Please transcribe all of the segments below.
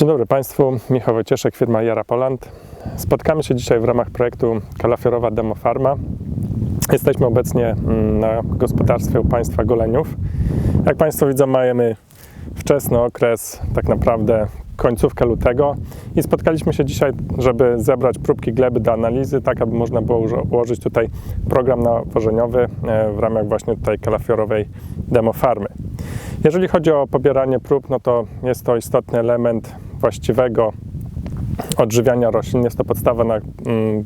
Dzień dobry Państwu, Michał Wojcieszek, firma Jara Poland. Spotkamy się dzisiaj w ramach projektu Kalafiorowa Demo Farma. Jesteśmy obecnie mm, na gospodarstwie u Państwa Goleniów. Jak Państwo widzą, mamy wczesny okres, tak naprawdę końcówkę lutego i spotkaliśmy się dzisiaj, żeby zebrać próbki gleby do analizy, tak aby można było ułożyć tutaj program nawożeniowy e, w ramach właśnie tutaj kalafiorowej demo farmy. Jeżeli chodzi o pobieranie prób, no to jest to istotny element właściwego odżywiania roślin. Jest to podstawa, na mm,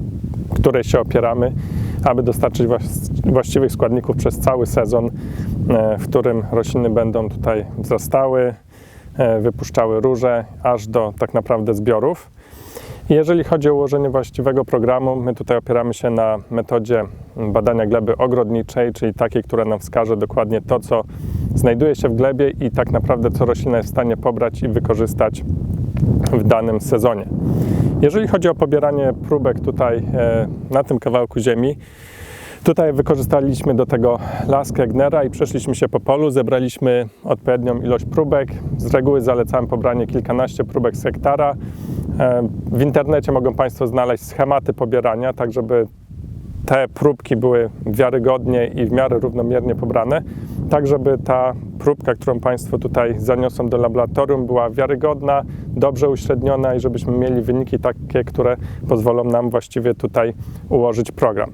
której się opieramy, aby dostarczyć właściwych składników przez cały sezon, e, w którym rośliny będą tutaj wzrastały, e, wypuszczały róże, aż do tak naprawdę zbiorów. Jeżeli chodzi o ułożenie właściwego programu, my tutaj opieramy się na metodzie badania gleby ogrodniczej, czyli takiej, która nam wskaże dokładnie to, co znajduje się w glebie i tak naprawdę co roślina jest w stanie pobrać i wykorzystać w danym sezonie. Jeżeli chodzi o pobieranie próbek tutaj e, na tym kawałku ziemi, Tutaj wykorzystaliśmy do tego laskę Egnera i przeszliśmy się po polu, zebraliśmy odpowiednią ilość próbek. Z reguły zalecałem pobranie kilkanaście próbek z hektara. E, W internecie mogą Państwo znaleźć schematy pobierania, tak żeby te próbki były wiarygodnie i w miarę równomiernie pobrane, tak żeby ta próbka, którą Państwo tutaj zaniosą do laboratorium, była wiarygodna, dobrze uśredniona i żebyśmy mieli wyniki takie, które pozwolą nam właściwie tutaj ułożyć program.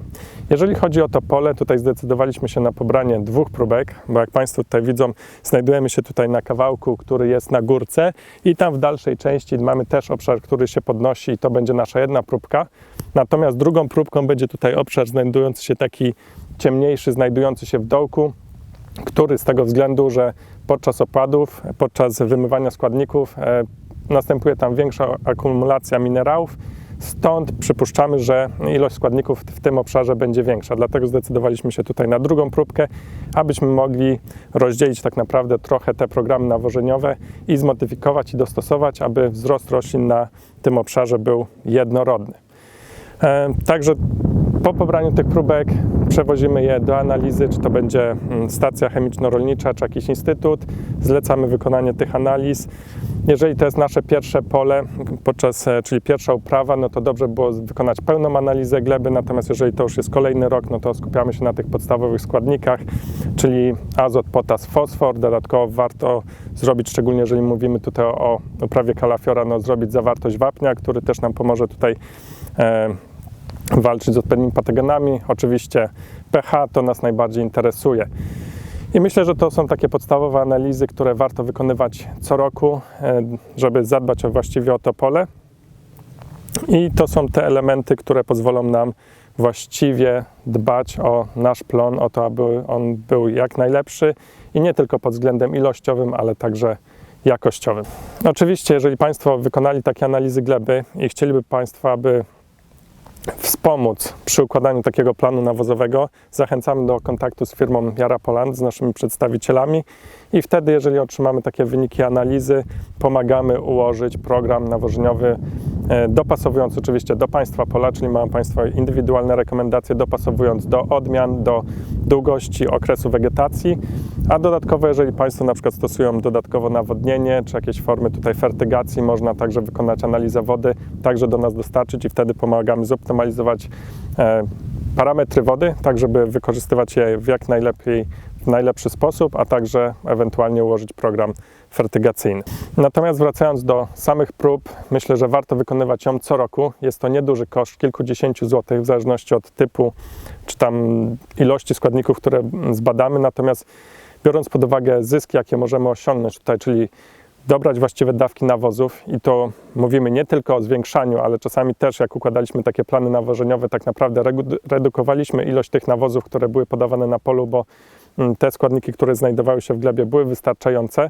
Jeżeli chodzi o to pole, tutaj zdecydowaliśmy się na pobranie dwóch próbek, bo jak Państwo tutaj widzą, znajdujemy się tutaj na kawałku, który jest na górce i tam w dalszej części mamy też obszar, który się podnosi i to będzie nasza jedna próbka. Natomiast drugą próbką będzie tutaj obszar znajdujący się taki ciemniejszy, znajdujący się w dołku, który z tego względu, że podczas opadów, podczas wymywania składników e, następuje tam większa akumulacja minerałów. Stąd przypuszczamy, że ilość składników w tym obszarze będzie większa. Dlatego zdecydowaliśmy się tutaj na drugą próbkę, abyśmy mogli rozdzielić tak naprawdę trochę te programy nawożeniowe i zmodyfikować i dostosować, aby wzrost roślin na tym obszarze był jednorodny. E, Także po pobraniu tych próbek przewozimy je do analizy, czy to będzie mm, stacja chemiczno-rolnicza, czy jakiś instytut. Zlecamy wykonanie tych analiz. Jeżeli to jest nasze pierwsze pole, podczas, e, czyli pierwsza uprawa, no to dobrze było wykonać pełną analizę gleby, natomiast jeżeli to już jest kolejny rok, no to skupiamy się na tych podstawowych składnikach, czyli azot, potas, fosfor. Dodatkowo warto zrobić, szczególnie jeżeli mówimy tutaj o uprawie kalafiora, no zrobić zawartość wapnia, który też nam pomoże tutaj e, walczyć z odpowiednimi patogenami. Oczywiście pH to nas najbardziej interesuje. I myślę, że to są takie podstawowe analizy, które warto wykonywać co roku, e, żeby zadbać o właściwie o to pole. I to są te elementy, które pozwolą nam właściwie dbać o nasz plon, o to, aby on był jak najlepszy i nie tylko pod względem ilościowym, ale także jakościowym. Oczywiście, jeżeli Państwo wykonali takie analizy gleby i chcieliby Państwo, aby wspomóc przy układaniu takiego planu nawozowego, zachęcamy do kontaktu z firmą Jara Poland, z naszymi przedstawicielami. I wtedy, jeżeli otrzymamy takie wyniki analizy, pomagamy ułożyć program nawożeniowy, e, dopasowując oczywiście do Państwa pola, czyli mają Państwo indywidualne rekomendacje, dopasowując do odmian, do długości okresu wegetacji, a dodatkowo, jeżeli Państwo na przykład stosują dodatkowo nawodnienie, czy jakieś formy tutaj fertygacji, można także wykonać analizę wody, także do nas dostarczyć i wtedy pomagamy zoptymalizować e, parametry wody, tak żeby wykorzystywać je w jak najlepiej, w najlepszy sposób, a także ewentualnie ułożyć program fertygacyjny. Natomiast wracając do samych prób, myślę, że warto wykonywać ją co roku. Jest to nieduży koszt, kilkudziesięciu złotych, w zależności od typu czy tam ilości składników, które zbadamy. Natomiast biorąc pod uwagę zyski, jakie możemy osiągnąć tutaj, czyli dobrać właściwe dawki nawozów i to mówimy nie tylko o zwiększaniu, ale czasami też jak układaliśmy takie plany nawożeniowe, tak naprawdę redukowaliśmy ilość tych nawozów, które były podawane na polu, bo mm, te składniki, które znajdowały się w glebie były wystarczające.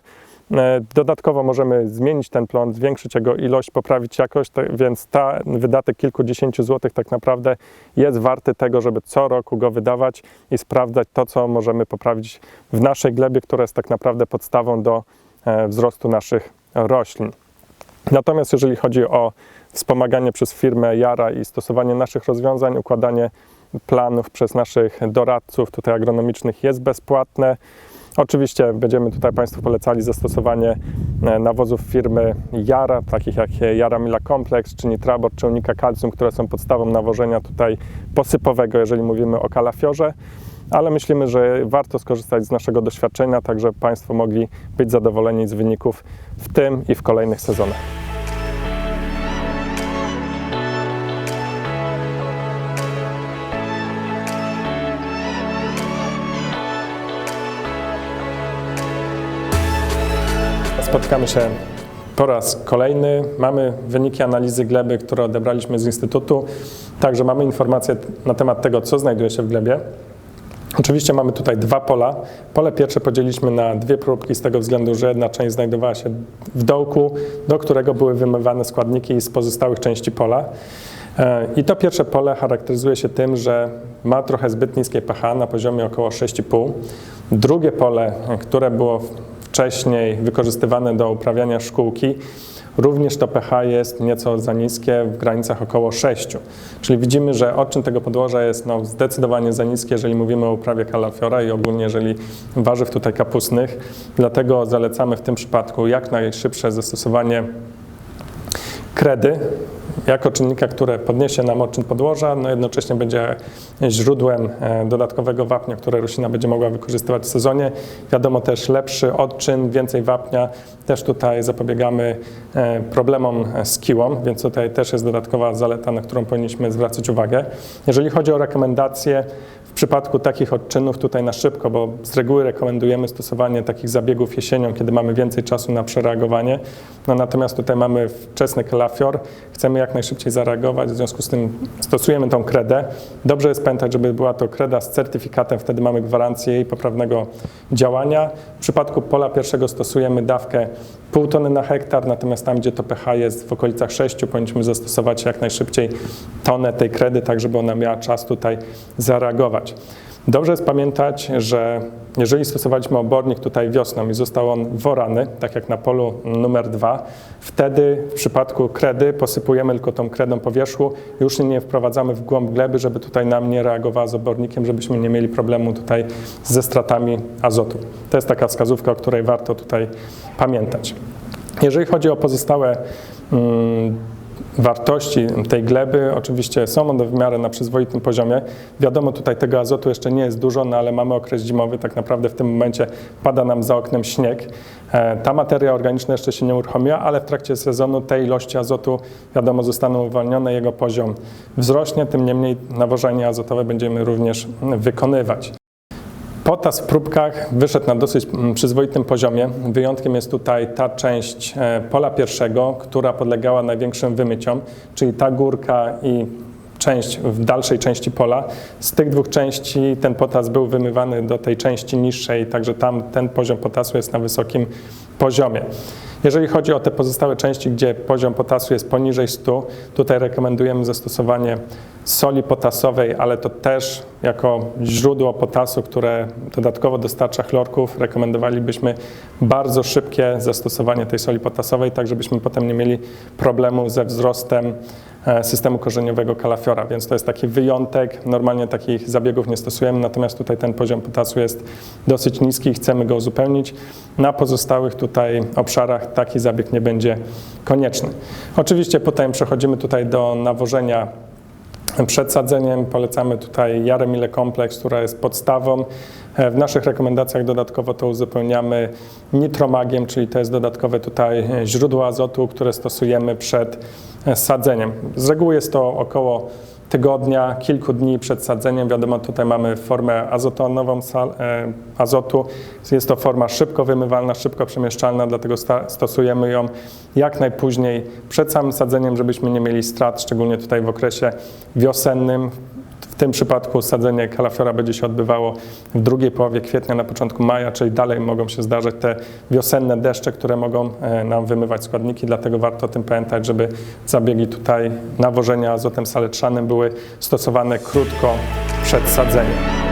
E, Dodatkowo możemy zmienić ten plon, zwiększyć jego ilość, poprawić jakość, te- więc ta wydatek kilkudziesięciu złotych tak naprawdę jest warty tego, żeby co roku go wydawać i sprawdzać to, co możemy poprawić w naszej glebie, która jest tak naprawdę podstawą do e, wzrostu naszych roślin. Natomiast jeżeli chodzi o wspomaganie przez firmę Jara i stosowanie naszych rozwiązań, układanie planów przez naszych doradców tutaj agronomicznych jest bezpłatne. Oczywiście będziemy tutaj Państwu polecali zastosowanie e, nawozów firmy Jara, takich jak Jara Mila Complex, czy Nitrabor, czy Unika Calcium, które są podstawą nawożenia tutaj posypowego, jeżeli mówimy o kalafiorze ale myślimy, że warto skorzystać z naszego doświadczenia, tak żeby Państwo mogli być zadowoleni z wyników w tym i w kolejnych sezonach. Spotykamy się po raz kolejny. Mamy wyniki analizy gleby, które odebraliśmy z Instytutu, także mamy informacje na temat tego, co znajduje się w glebie. Oczywiście mamy tutaj dwa pola. Pole pierwsze podzieliliśmy na dwie próbki z tego względu, że jedna część znajdowała się w dołku, do którego były wymywane składniki z pozostałych części pola. E, I to pierwsze pole charakteryzuje się tym, że ma trochę zbyt niskie pH na poziomie około 6,5. Drugie pole, które było wcześniej wykorzystywane do uprawiania szkółki, również to pH jest nieco za niskie, w granicach około 6. Czyli widzimy, że odczyn tego podłoża jest no, zdecydowanie za niskie, jeżeli mówimy o uprawie kalafiora i ogólnie jeżeli warzyw tutaj kapustnych. Dlatego zalecamy w tym przypadku jak najszybsze zastosowanie kredy jako czynnika, które podniesie nam odczyn podłoża, no jednocześnie będzie źródłem e, dodatkowego wapnia, które roślina będzie mogła wykorzystywać w sezonie. Wiadomo też lepszy odczyn, więcej wapnia, też tutaj zapobiegamy e, problemom z kiłą, więc tutaj też jest dodatkowa zaleta, na którą powinniśmy zwracać uwagę. Jeżeli chodzi o rekomendacje, w przypadku takich odczynów tutaj na szybko, bo z reguły rekomendujemy stosowanie takich zabiegów jesienią, kiedy mamy więcej czasu na przereagowanie. No natomiast tutaj mamy wczesny kalafior, chcemy jak najszybciej zareagować, w związku z tym stosujemy tą kredę. Dobrze jest pamiętać, żeby była to kreda z certyfikatem, wtedy mamy gwarancję jej poprawnego działania. W przypadku pola pierwszego stosujemy dawkę pół tony na hektar, natomiast tam, gdzie to pH jest w okolicach 6, powinniśmy zastosować jak najszybciej tonę tej kredy, tak żeby ona miała czas tutaj zareagować. Dobrze jest pamiętać, że jeżeli stosowaliśmy obornik tutaj wiosną i został on worany, tak jak na polu numer dwa, wtedy w przypadku kredy posypujemy tylko tą kredą po wierzchu, już nie wprowadzamy w głąb gleby, żeby tutaj nam nie reagowała z obornikiem, żebyśmy nie mieli problemu tutaj ze stratami azotu. To jest taka wskazówka, o której warto tutaj pamiętać. Jeżeli chodzi o pozostałe mm, wartości tej gleby oczywiście są one w miarę na przyzwoitym poziomie. Wiadomo, tutaj tego azotu jeszcze nie jest dużo, no ale mamy okres zimowy, tak naprawdę w tym momencie pada nam za oknem śnieg. E, ta materia organiczna jeszcze się nie uruchomiła, ale w trakcie sezonu te ilości azotu, wiadomo, zostaną uwolnione, jego poziom wzrośnie, tym niemniej nawożenie azotowe będziemy również wykonywać. Potas w próbkach wyszedł na dosyć mm, przyzwoitym poziomie. Wyjątkiem jest tutaj ta część e, pola pierwszego, która podlegała największym wymyciom, czyli ta górka i część w dalszej części pola. Z tych dwóch części ten potas był wymywany do tej części niższej, także tam ten poziom potasu jest na wysokim poziomie. Jeżeli chodzi o te pozostałe części, gdzie poziom potasu jest poniżej 100, tutaj rekomendujemy zastosowanie soli potasowej, ale to też jako źródło potasu, które dodatkowo dostarcza chlorków, rekomendowalibyśmy bardzo szybkie zastosowanie tej soli potasowej, tak żebyśmy potem nie mieli problemu ze wzrostem systemu korzeniowego kalafiora, więc to jest taki wyjątek. Normalnie takich zabiegów nie stosujemy, natomiast tutaj ten poziom potasu jest dosyć niski i chcemy go uzupełnić. Na pozostałych tutaj obszarach taki zabieg nie będzie konieczny. Oczywiście potem przechodzimy tutaj do nawożenia przed sadzeniem polecamy tutaj Jaremile Kompleks, która jest podstawą. E, w naszych rekomendacjach dodatkowo to uzupełniamy nitromagiem, czyli to jest dodatkowe tutaj źródło azotu, które stosujemy przed sadzeniem. Z reguły jest to około tygodnia, kilku dni przed sadzeniem. Wiadomo, tutaj mamy formę azotonową e, azotu. Jest to forma szybko wymywalna, szybko przemieszczalna, dlatego stosujemy ją jak najpóźniej przed samym sadzeniem, żebyśmy nie mieli strat, szczególnie tutaj w okresie wiosennym tym przypadku sadzenie kalafiora będzie się odbywało w drugiej połowie kwietnia, na początku maja, czyli dalej mogą się zdarzać te wiosenne deszcze, które mogą e, nam wymywać składniki, dlatego warto o tym pamiętać, żeby zabiegi tutaj nawożenia azotem saletrzanym były stosowane krótko przed sadzeniem.